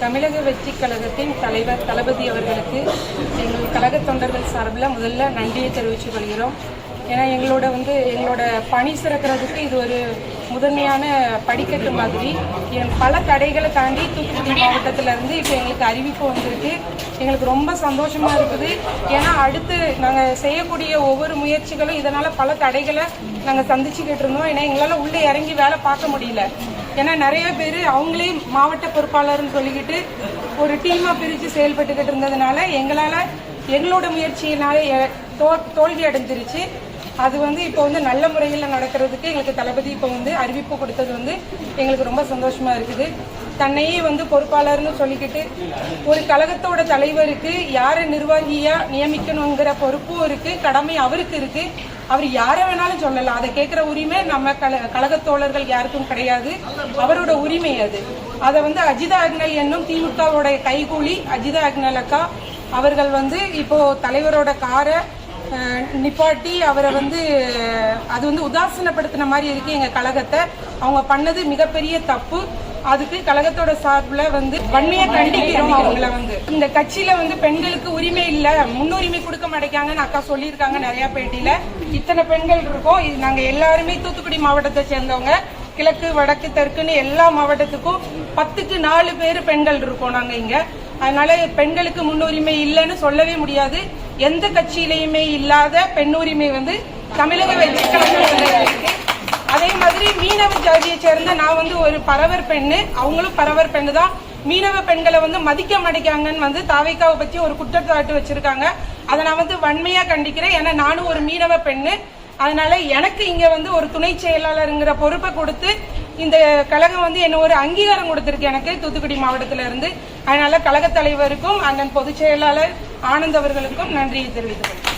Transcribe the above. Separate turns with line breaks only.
தமிழக வெற்றி கழகத்தின் தலைவர் தளபதி அவர்களுக்கு எங்கள் கழக தொண்டர்கள் சார்பில் முதல்ல நன்றியை தெரிவித்துக் கொள்கிறோம். ஏன்னா எங்களோட வந்து எங்களோட பணி சிறக்கிறதுக்கு இது ஒரு முதன்மையான படிக்கட்டு மாதிரி. என் பல தடைகளை தாண்டி தூத்துக்குடி மாவட்டத்தில் இருந்து இப்போ எங்களுக்கு அறிவிப்பு வந்திருக்கு. எங்களுக்கு ரொம்ப சந்தோஷமாக இருக்குது. ஏன்னா அடுத்து நாங்கள் செய்யக்கூடிய ஒவ்வொரு முயற்சிகளும் இதனால் பல தடைகளை நாங்கள் சந்திச்சுக்கிட்டு இருந்தோம். ஏன்னா எங்களால் உள்ளே இறங்கி வேலை பார்க்க முடியல. ஏன்னா நிறைய பேர் அவங்களே மாவட்ட பொறுப்பாளர்னு சொல்லிக்கிட்டு ஒரு டீமாக பிரித்து செயல்பட்டுக்கிட்டு இருந்ததுனால எங்களால் எங்களோட முயற்சியினால தோல்வி அடைஞ்சிருச்சு. அது வந்து இப்போ வந்து நல்ல முறையில் நடக்கிறதுக்கு எங்களுக்கு தளபதி இப்போ வந்து அறிவிப்பு கொடுத்தது வந்து எங்களுக்கு ரொம்ப சந்தோஷமா இருக்குது. தன்னையே வந்து பொறுப்பாளர்னு சொல்லிக்கிட்டு ஒரு கழகத்தோட தலைவருக்கு யாரை நிர்வாகியா நியமிக்கணுங்கிற பொறுப்பும் இருக்கு கடமை அவருக்கு இருக்கு. அவர் யாரை வேணாலும் சொல்லலாம். அதை கேட்குற உரிமை நம்ம கல கழகத்தோழர்கள் யாருக்கும் கிடையாது. அவரோட உரிமை அது. அதை வந்து அஜிதா அக்னல் என்னும் திமுகவோட கைகூலி அஜிதா அக்னல் அக்கா அவர்கள் வந்து இப்போ தலைவரோட காரை நிப்பாட்டி அவரை வந்து அது வந்து உதாசீனப்படுத்தின மாதிரி இருக்கு எங்க கழகத்தை. அவங்க பண்ணது மிகப்பெரிய தப்பு. அதுக்கு கழகத்தோட சார்பில் வந்து வன்மையா கண்டிக்கிறோம் அவங்கள வந்து. இந்த கட்சியில வந்து பெண்களுக்கு உரிமை இல்லை. முன்னுரிமை கொடுக்க மாட்டேங்காங்கன்னு அக்கா சொல்லியிருக்காங்க நிறைய பேட்டியில. இத்தனை பெண்கள் இருக்கோம். இது நாங்க எல்லாருமே தூத்துக்குடி மாவட்டத்தை சேர்ந்தவங்க. கிழக்கு வடக்கு தெற்குன்னு எல்லா மாவட்டத்துக்கும் பத்துக்கு நாலு பேர் பெண்கள் இருக்கோம் நாங்க இங்க. அதனால பெண்களுக்கு முன்னுரிமை இல்லைன்னு சொல்லவே முடியாது. எந்த கட்சியிலையுமே இல்லாத பெண் உரிமை வந்து தமிழக வெற்றி கழகத்துல அதே மாதிரி மீனவ ஜாதியை சேர்ந்த நான் வந்து ஒரு பறவர் பெண்ணு. அவங்களும் பறவர் பெண்ணு தான் மீனவ பெண்களை வந்து மதிக்க மாட்டேங்காங்கன்னு வந்து தாவைக்காவை பற்றி ஒரு குற்றச்சாட்டு வச்சிருக்காங்க. அதை நான் வந்து வன்மையாக கண்டிக்கிறேன். ஏன்னா நானும் ஒரு மீனவ பெண்ணு. அதனால எனக்கு இங்க வந்து ஒரு துணை செயலாளருங்கிற பொறுப்பை கொடுத்து இந்த கழகம் வந்து என்ன ஒரு அங்கீகாரம் கொடுத்திருக்கு எனக்கு தூத்துக்குடி மாவட்டத்தில இருந்து அதனால கழக தலைவருக்கும் அண்ணன் பொதுச் செயலாளர் ஆனந்த் அவர்களுக்கும் நன்றியை தெரிவித்துக் கொள்கிறேன்.